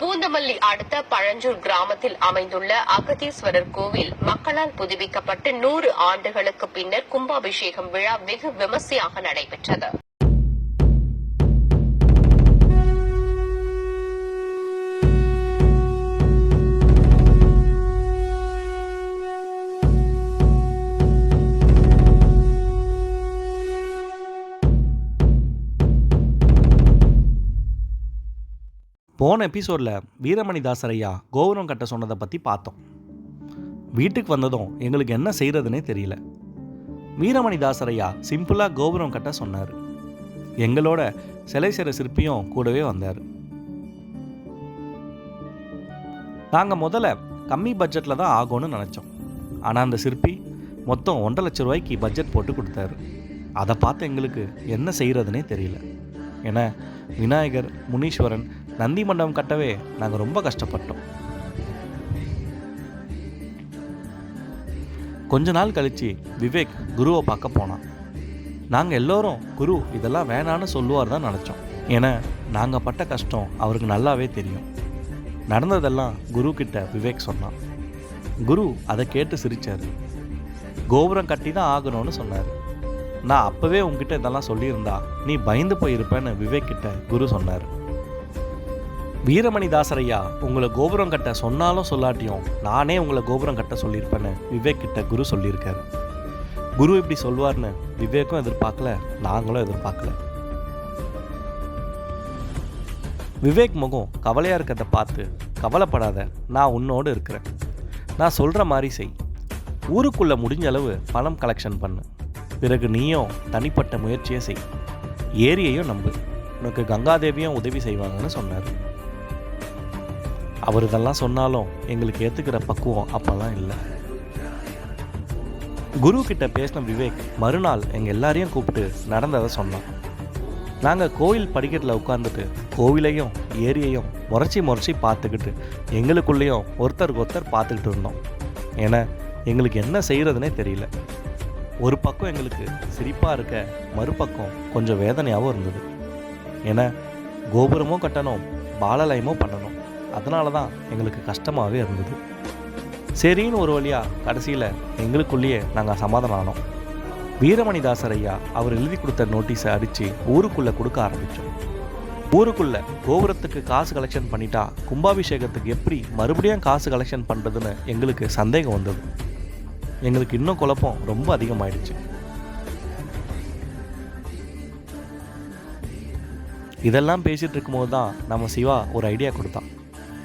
பூந்தமல்லி அடுத்த பழஞ்சூர் கிராமத்தில் அமைந்துள்ள அகதீஸ்வரர் கோவில் மக்களால் புதுப்பிக்கப்பட்டு நூறு ஆண்டுகளுக்கு பின்னர் கும்பாபிஷேகம் விழா வெகு விமர்சையாக நடைபெற்றது. போன எபிசோடில் வீரமணி தாசரையா கோபுரம் கட்ட சொன்னதை பற்றி பார்த்தோம். வீட்டுக்கு வந்ததும் எங்களுக்கு என்ன செய்கிறதுனே தெரியல. வீரமணி தாசரையா சிம்பிளாக கோபுரம் கட்ட சொன்னார். எங்களோட சிலை சிற சிற்பியும் கூடவே வந்தார். நாங்கள் முதல்ல கம்மி பட்ஜெட்டில் தான் ஆகும்னு நினச்சோம். ஆனால் அந்த சிற்பி மொத்தம் ஒன்றரை லட்ச ரூபாய்க்கு பட்ஜெட் போட்டு கொடுத்தாரு. அதை பார்த்து எங்களுக்கு என்ன செய்கிறதுனே தெரியல. ஏன்னா விநாயகர் முனீஸ்வரன் நந்தி மண்டபம் கட்டவே நாங்கள் ரொம்ப கஷ்டப்பட்டோம். கொஞ்ச நாள் கழித்து விவேக் குருவை பார்க்க போனான். நாங்கள் எல்லோரும் குரு இதெல்லாம் வேணான்னு சொல்லுவார் தான் நினச்சோம். ஏன்னா நாங்கள் பட்ட கஷ்டம் அவருக்கு நல்லாவே தெரியும். நடந்ததெல்லாம் குரு கிட்ட விவேக் சொன்னான். குரு அதை கேட்டு சிரிச்சார். கோபுரம் கட்டி தான் ஆகணும்னு சொன்னார். நான் அப்போவே உங்ககிட்ட இதெல்லாம் சொல்லியிருந்தா நீ பயந்து போயிருப்பேன்னு விவேக் கிட்ட குரு சொன்னார். வீரமணிதாசரையா உங்களை கோபுரம் கட்ட சொன்னாலும் சொல்லாட்டியும் நானே உங்களை கோபுரம் கட்ட சொல்லியிருப்பேன்னு விவேக் கிட்ட குரு சொல்லியிருக்காரு. குரு இப்படி சொல்வார்னு விவேக்கும் எதிர்பார்க்கல நாங்களும் எதிர்பார்க்கல. விவேக் முகம் கவலையாக இருக்கிறத பார்த்து கவலைப்படாத நான் உன்னோடு இருக்கிறேன். நான் சொல்கிற மாதிரி செய். ஊருக்குள்ளே முடிஞ்ச அளவு பணம் கலெக்ஷன் பண்ணு. பிறகு நீயும் தனிப்பட்ட முயற்சியை செய். ஏரியையும் நம்பு. உனக்கு கங்காதேவியும் உதவி செய்வாங்கன்னு சொன்னார். அவர் இதெல்லாம் சொன்னாலும் எங்களுக்கு ஏற்றுக்கிற பக்குவம் அப்போல்லாம் இல்லை. குரு கிட்ட பேசின விவேக் மறுநாள் எங்கள் எல்லாரையும் கூப்பிட்டு நடந்ததை சொன்னான். நாங்கள் கோயில் படிக்கட்டில் உட்காந்துட்டு கோவிலையும் ஏரியையும் முறைச்சி முறைச்சி பார்த்துக்கிட்டு எங்களுக்குள்ளேயும் ஒருத்தருக்கு ஒருத்தர் பார்த்துக்கிட்டு இருந்தோம். ஏன்னா எங்களுக்கு என்ன செய்கிறதுனே தெரியல. ஒரு பக்கம் எங்களுக்கு சிரிப்பாக இருக்க மறுபக்கம் கொஞ்சம் வேதனையாகவும் இருந்தது. ஏன்னா கோபுரமும் கட்டணும் பாலலயமும் பண்ணணும். அதனால தான் எங்களுக்கு கஷ்டமாகவே இருந்தது. சரின்னு ஒரு வழியாக கடைசியில் எங்களுக்குள்ளேயே நாங்கள் சமாதானம் ஆனோம். வீரமணிதாசர் ஐயா அவர் எழுதி கொடுத்த நோட்டீஸை அடித்து ஊருக்குள்ளே கொடுக்க ஆரம்பித்தோம் ஊருக்குள்ளே கோபுரத்துக்கு காசு கலெக்ஷன் பண்ணிட்டா கும்பாபிஷேகத்துக்கு எப்படி மறுபடியும் காசு கலெக்ஷன் பண்ணுறதுன்னு எங்களுக்கு சந்தேகம் வந்தது. எங்களுக்கு இன்னும் குழப்பம் ரொம்ப அதிகமாயிடுச்சு. இதெல்லாம் பேசிகிட்டு இருக்கும்போது தான் நம்ம சிவா ஒரு ஐடியா கொடுத்தான்.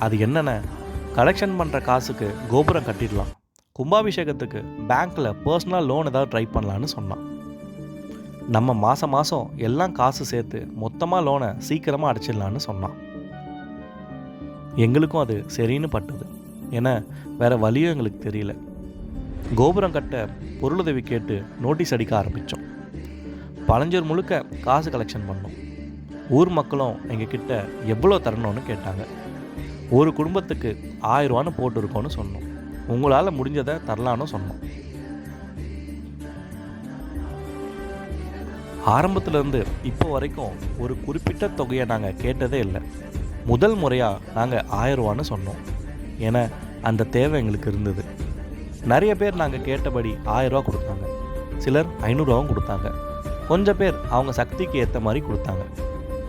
அது என்னென்ன கலெக்ஷன் பண்ணுற காசுக்கு கோபுரம் கட்டிடலாம். கும்பாபிஷேகத்துக்கு பேங்க்கில் பர்சனல் லோன் ஏதாவது ட்ரை பண்ணலான்னு சொன்னான். நம்ம மாதம் மாதம் எல்லாம் காசு சேர்த்து மொத்தமாக லோனை சீக்கிரமாக அடைச்சிடலான்னு சொன்னான். எங்களுக்கும் அது சரின்னு பட்டுது. ஏன்னா வேறு வழியும் எங்களுக்கு தெரியல. கோபுரம் கட்ட பொருளுதவி கேட்டு நோட்டீஸ் அடிக்க ஆரம்பித்தோம் பழஞ்சூர் முழுக்க காசு கலெக்ஷன் பண்ணோம். ஊர் மக்களும் எங்ககிட்ட எவ்வளோ தரணும்னு கேட்டாங்க. ஒரு குடும்பத்துக்கு ஆயிரரூவான்னு போட்டிருக்கோன்னு சொன்னோம். உங்களால் முடிஞ்சதை தரலான்னு சொன்னோம். ஆரம்பத்துலேருந்து இப்போ வரைக்கும் ஒரு குறிப்பிட்ட தொகையை நாங்கள் கேட்டதே இல்லை. முதல் முறையாக நாங்கள் ஆயிரரூவான்னு சொன்னோம். ஏன்னா அந்த தேவை எங்களுக்கு இருந்தது. நிறைய பேர் நாங்கள் கேட்டபடி ஆயிரரூவா கொடுத்தாங்க. சிலர் ஐநூறுரூவாவும் கொடுத்தாங்க. கொஞ்சம் பேர் அவங்க சக்திக்கு ஏற்ற மாதிரி கொடுத்தாங்க.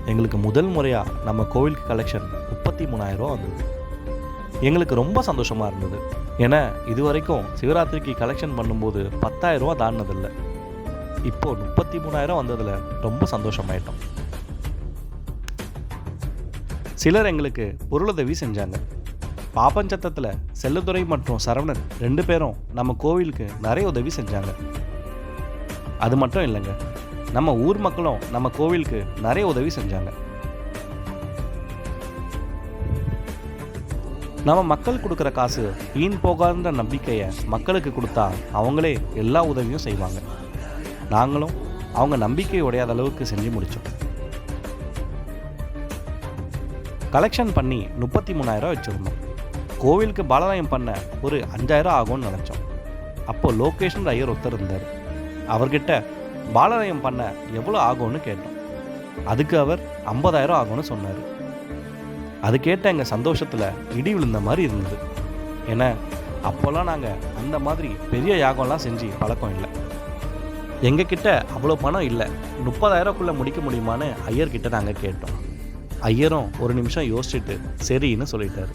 எங்களுக்கு முதல் முறையாக நம்ம கோவிலுக்கு கலெக்ஷன் முப்பத்தி மூணாயிரரூவா வந்தது. எங்களுக்கு ரொம்ப சந்தோஷமாக இருந்தது. ஏன்னா இது வரைக்கும் சிவராத்திரிக்கு கலெக்ஷன் பண்ணும்போது பத்தாயிரரூவா தாண்டினதில்லை. இப்போ முப்பத்தி மூணாயிரம் வந்ததில் ரொம்ப சந்தோஷமாயிட்டோம். சிலர் எங்களுக்கு பொருளுதவி செஞ்சாங்க. பாப்பஞ்சத்தத்தில் செல்லத்துறை மற்றும் சரவணன் ரெண்டு பேரும் நம்ம கோவிலுக்கு நிறைய உதவி செஞ்சாங்க. அது மட்டும் இல்லைங்க நம்ம ஊர் மக்களும் நம்ம கோவிலுக்கு நிறைய உதவி செஞ்சாங்க. நம்ம மக்கள் கொடுக்குற காசு வீண் போகாத நம்பிக்கையை மக்களுக்கு கொடுத்தா அவங்களே எல்லா உதவியும் செய்வாங்க. நாங்களும் அவங்க நம்பிக்கை உடையாத அளவுக்கு செஞ்சு முடித்தோம் கலெக்ஷன் பண்ணி முப்பத்தி மூணாயிரம் வச்சுருந்தோம். கோவிலுக்கு பாலநாயம் பண்ண ஒரு அஞ்சாயிரம் ஆகும்னு நினச்சோம். அப்போ லோகேஷன் ஐயர் ஒருத்தர் இருந்தார். அவர்கிட்ட பாலநாயம் பண்ண எவ்வளோ ஆகும்னு கேட்டோம். அதுக்கு அவர் ஐம்பதாயிரம் ஆகும்னு சொன்னார். அது கேட்ட எங்கள் சந்தோஷத்தில் இடி விழுந்த மாதிரி இருந்தது. ஏன்னா அப்போல்லாம் நாங்கள் அந்த மாதிரி பெரிய யாகம்லாம் செஞ்சு பழக்கம் இல்லை. எங்ககிட்ட அவ்வளோ பணம் இல்லை. முப்பதாயிரக்குள்ளே முடிக்க முடியுமான்னு ஐயர்கிட்ட நாங்கள் கேட்டோம். ஐயரும் ஒரு நிமிஷம் யோசிச்சுட்டு சரின்னு சொல்லிட்டாரு.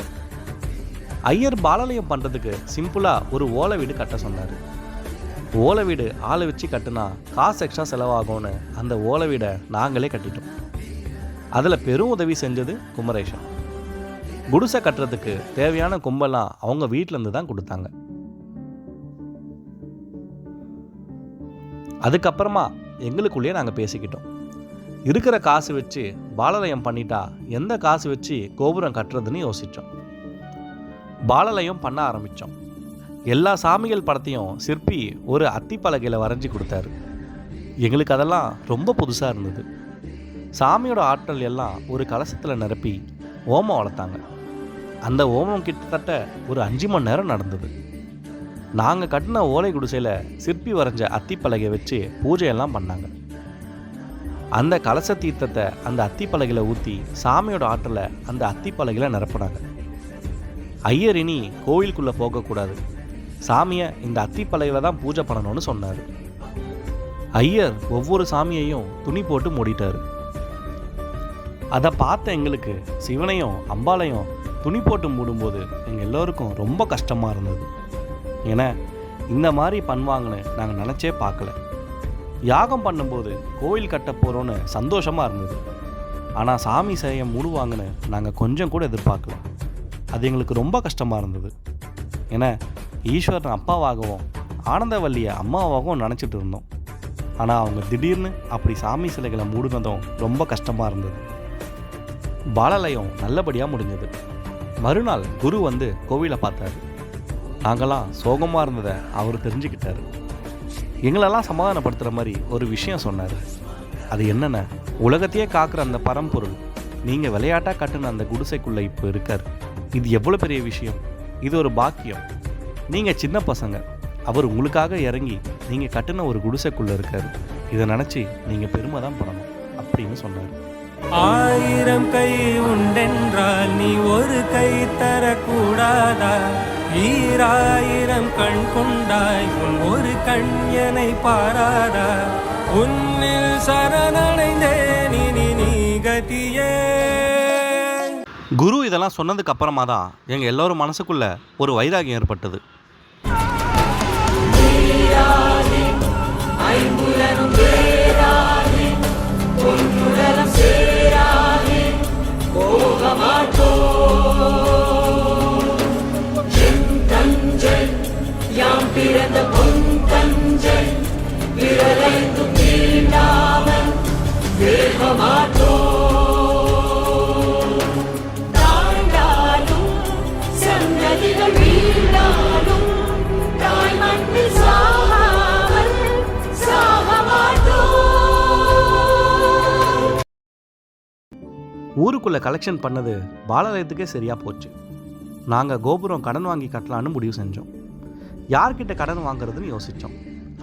ஐயர் பாலாலயம் பண்ணுறதுக்கு சிம்பிளாக ஒரு ஓலை வீடு கட்ட சொன்னார். ஓலை வீடு ஆளை வச்சு கட்டுனா காசு எக்ஸ்ட்ரா செலவாகும்னு அந்த ஓலை வீடை நாங்களே கட்டிட்டோம். அதில் பெரும் உதவி செஞ்சது குமரேஷன் குடிசை கட்டுறதுக்கு தேவையான கும்பெல்லாம் அவங்க வீட்டிலேருந்து தான் கொடுத்தாங்க. அதுக்கப்புறமா எங்களுக்குள்ளேயே நாங்கள் பேசிக்கிட்டோம். இருக்கிற காசு வச்சு பாலலயம் பண்ணிட்டா எந்த காசு வச்சு கோபுரம் கட்டுறதுன்னு யோசித்தோம் பாலலயம் பண்ண ஆரம்பித்தோம் எல்லா சாமிகள் படத்தையும் சிற்பி ஒரு அத்திப்பலகையில் வரைஞ்சி கொடுத்தாரு. எங்களுக்கு அதெல்லாம் ரொம்ப புதுசாக இருந்தது. சாமியோட ஆற்றல் எல்லாம் ஒரு கலசத்தில் நிரப்பி ஓமம் வளர்த்தாங்க. அந்த ஓமம் கிட்டத்தட்ட ஒரு அஞ்சு மணி நேரம் நடந்தது. நாங்கள் கட்டின ஓலை குடிசையில் சிற்பி வரைஞ்ச அத்திப்பலகை வச்சு பூஜையெல்லாம் பண்ணாங்க. அந்த கலச தீர்த்தத்தை அந்த அத்திப்பலகையில் ஊற்றி சாமியோட ஆற்றில் அந்த அத்திப்பலகையில் நிரப்புனாங்க. ஐயர் இனி கோவிலுக்குள்ளே போகக்கூடாது. சாமியை இந்த அத்திப்பலகையில் தான் பூஜை பண்ணணும்னு சொன்னார். ஐயர் ஒவ்வொரு சாமியையும் துணி போட்டு மூடிட்டாரு. அதை பார்த்த எங்களுக்கு சிவனையும் அம்பாளையும் துணி போட்டு மூடும்போது எங்கள் எல்லோருக்கும் ரொம்ப கஷ்டமாக இருந்தது. ஏன்னா இந்த மாதிரி பண்ணுவாங்கன்னு நாங்கள் நினச்சே பார்க்கல. யாகம் பண்ணும்போது கோவில் கட்ட போகிறோன்னு சந்தோஷமாக இருந்தது. ஆனால் சாமி சேயம் மூடுவாங்கன்னு நாங்கள் கொஞ்சம் கூட எதிர்பார்க்கல. அது எங்களுக்கு ரொம்ப கஷ்டமாக இருந்தது. ஏன்னா ஈஸ்வரன் அப்பாவாகவும் ஆனந்தவல்லியை அம்மாவாகவும் நினச்சிட்டு இருந்தோம். ஆனால் அவங்க திடீர்னு அப்படி சாமி சிலைகளை மூடுனதும் ரொம்ப கஷ்டமாக இருந்தது. பாலாலயம் நல்லபடியாக முடிஞ்சது. மறுநாள் குரு வந்து கோவிலை பார்த்தாரு. நாங்களாம் சோகமாக இருந்ததை அவர் தெரிஞ்சுக்கிட்டாரு. எங்களெல்லாம் சமாதானப்படுத்துகிற மாதிரி ஒரு விஷயம் சொன்னார். அது என்னென்ன? உலகத்தையே காக்கிற அந்த பரம்பொருள். நீங்கள் விளையாட்டாக கட்டுன அந்த குடிசைக்குள்ளே இப்போ இருக்கார். இது எவ்வளோ பெரிய விஷயம்? இது ஒரு பாக்கியம். நீங்கள் சின்ன பசங்க. அவர் உங்களுக்காக இறங்கி நீங்கள் கட்டின ஒரு குடிசைக்குள்ளே இருக்கார். இதை நினச்சி நீங்கள் பெருமை தான் பண்ணணும் அப்படின்னு சொன்னார். ஆயிரம் கை உண்டென்றால் நீ ஒரு கை தரக்கூடாதா? ஈராயிரம் கண் கொண்டாய் உன் ஒரு கண் பாராதா? உன்னில் சரணடைந்தேன் இனி நீ கதியே. குரு இதெல்லாம் சொன்னதுக்கு அப்புறமா தான் எங்கள் எல்லோரும் மனசுக்குள்ள ஒரு வைராகியம் ஏற்பட்டது. தாண்டாலும் சன்னதிகள் வீழ்ந்தாலும் தாய் மண்ணில் சாகாமல் சாக ஊருக்குள்ளே கலெக்ஷன் பண்ணது பாலாலயத்துக்கே சரியாக போச்சு. நாங்கள் கோபுரம் கடன் வாங்கி கட்டலான்னு முடிவு செஞ்சோம். யார்கிட்ட கடன் வாங்குறதுன்னு யோசித்தோம்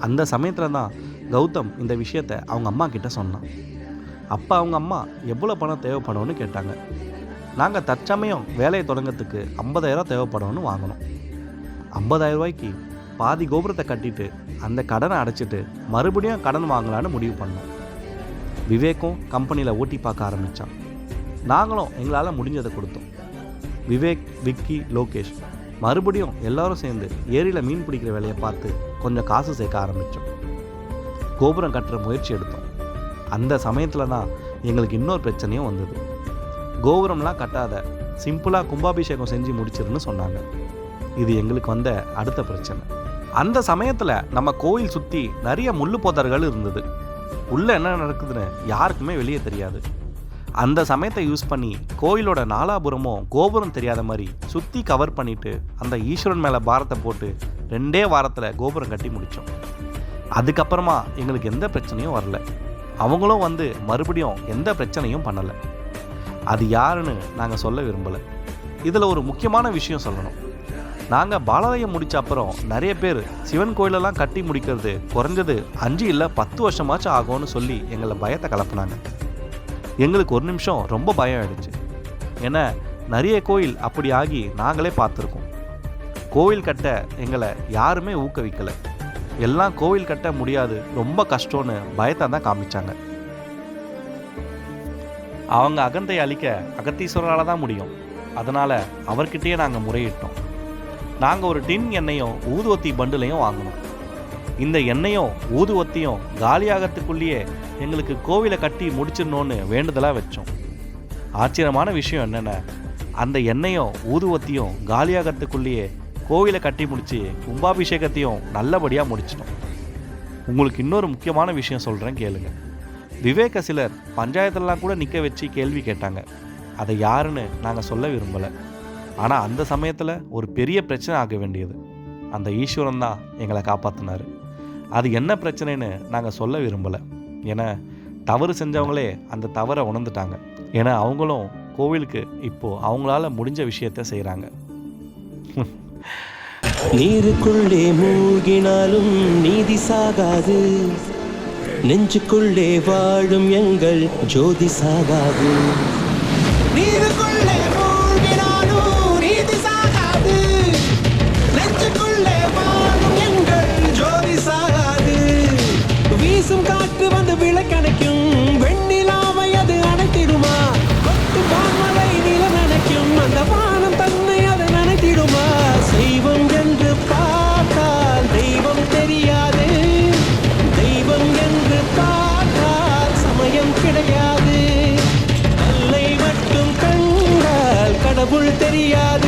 அந்த சமயத்தில் தான் கௌதம் இந்த விஷயத்த அவங்க அம்மா கிட்ட சொன்னான். அப்போ அவங்க அம்மா எவ்வளோ பணம் தேவைப்படும்னு கேட்டாங்க. நாங்கள் தற்சமயம் வேலையை தொடங்கிறதுக்கு ஐம்பதாயிரம் தேவைப்படும்னு வாங்கினோம். ஐம்பதாயிரம் ரூபாய்க்கு பாதி கோபுரத்தை கட்டிட்டு அந்த கடனை அடைச்சிட்டு மறுபடியும் கடன் வாங்கலான்னு முடிவு பண்ணோம். விவேக்கும் கம்பெனியில் ஓட்டி பார்க்க ஆரம்பித்தான் நாங்களும் எங்களால் முடிஞ்சதை கொடுத்தோம். விவேக் விக்கி லோகேஷ் மறுபடியும் எல்லாரும் சேர்ந்து ஏரியில் மீன் பிடிக்கிற வேலையை பார்த்து கொஞ்சம் காசு சேர்க்க ஆரம்பித்தோம் கோபுரம் கட்டுற முயற்சி எடுத்தோம். அந்த சமயத்தில் தான் எங்களுக்கு இன்னொரு பிரச்சனையும் வந்தது. கோபுரம்லாம் கட்டாத சிம்பிளாக கும்பாபிஷேகம் செஞ்சு முடிச்சிருன்னு சொன்னாங்க. இது எங்களுக்கு வந்த அடுத்த பிரச்சனை. அந்த சமயத்தில் நம்ம கோயில் சுற்றி நிறைய முள்ளு போதர்கள் இருந்தது. உள்ளே என்ன நடக்குதுன்னு யாருக்குமே வெளியே தெரியாது. அந்த சமயத்தை யூஸ் பண்ணி கோயிலோட நாலாபுரமும் கோபுரம் தெரியாத மாதிரி சுற்றி கவர் பண்ணிட்டு அந்த ஈஸ்வரன் மேலே பாரத்தை போட்டு ரெண்டே வாரத்தில் கோபுரம் கட்டி முடித்தோம் அதுக்கப்புறமா எங்களுக்கு எந்த பிரச்சனையும் வரல. அவங்களும் வந்து மறுபடியும் எந்த பிரச்சனையும் பண்ணலை. அது யாருன்னு நாங்கள் சொல்ல விரும்பலை. இதில் ஒரு முக்கியமான விஷயம் சொல்லணும். நாங்கள் பாலாலயம் முடித்த அப்புறம் நிறைய பேர் சிவன் கோயிலெல்லாம் கட்டி முடிக்கிறது குறைஞ்சது அஞ்சு இல்லை பத்து வருஷமாச்சும் ஆகும்னு சொல்லி எங்களை பயத்தை கலப்புனாங்க. எங்களுக்கு ஒரு நிமிஷம் ரொம்ப பயம் ஆயிடுச்சு. ஏன்னா நிறைய கோயில் அப்படி ஆகி நாங்களே பார்த்துருக்கோம். கோவில் கட்ட எங்களை யாருமே ஊக்குவிக்கலை. எல்லாம் கோவில் கட்ட முடியாது ரொம்ப கஷ்டம்னு பயத்தை தான் காமிச்சாங்க. அவங்க அகந்தை அழிக்க அகத்தீஸ்வரரால் தான் முடியும். அதனால் அவர்கிட்டயே நாங்கள் முறையிட்டோம். நாங்கள் ஒரு டின் எண்ணெயும் ஊதுவத்தி பண்டுலையும் வாங்கினோம். இந்த எண்ணெயும் ஊதுவத்தியும் காலியாகத்துக்குள்ளேயே எங்களுக்கு கோவிலை கட்டி முடிச்சிடணும்னு வேண்டுதலாக வச்சோம். ஆச்சரியமான விஷயம் என்னென்ன? அந்த எண்ணெயும் ஊதுவத்தியும் காலியாகத்துக்குள்ளேயே கோவிலை கட்டி முடித்து கும்பாபிஷேகத்தையும் நல்லபடியாக முடிச்சிட்டோம். உங்களுக்கு இன்னொரு முக்கியமான விஷயம் சொல்கிறேன் கேளுங்க. விவேக சிலர் பஞ்சாயத்துலலாம் கூட நிற்க வச்சு கேள்வி கேட்டாங்க. அதை யாருன்னு நாங்கள் சொல்ல விரும்பலை. ஆனால் அந்த சமயத்தில் ஒரு பெரிய பிரச்சனை ஆக வேண்டியது. அந்த ஈஸ்வரன் தான் எங்களை காப்பாற்றினார் அது என்ன பிரச்சனைன்னு நாங்கள் சொல்ல விரும்பலை. ஏன்னா தவறு செஞ்சவங்களே அந்த தவறை உணர்ந்துட்டாங்க. ஏன்னா அவங்களும் கோவிலுக்கு இப்போது அவங்களால முடிஞ்ச விஷயத்த செய்கிறாங்க நீருக்குள்ளே மூழ்கினாலும் நீதி சாகாது. நெஞ்சுக்குள்ளே வாழும் எங்கள் ஜோதி சாகாது. நீருக்குள்ளே மட்டும் கண்டால்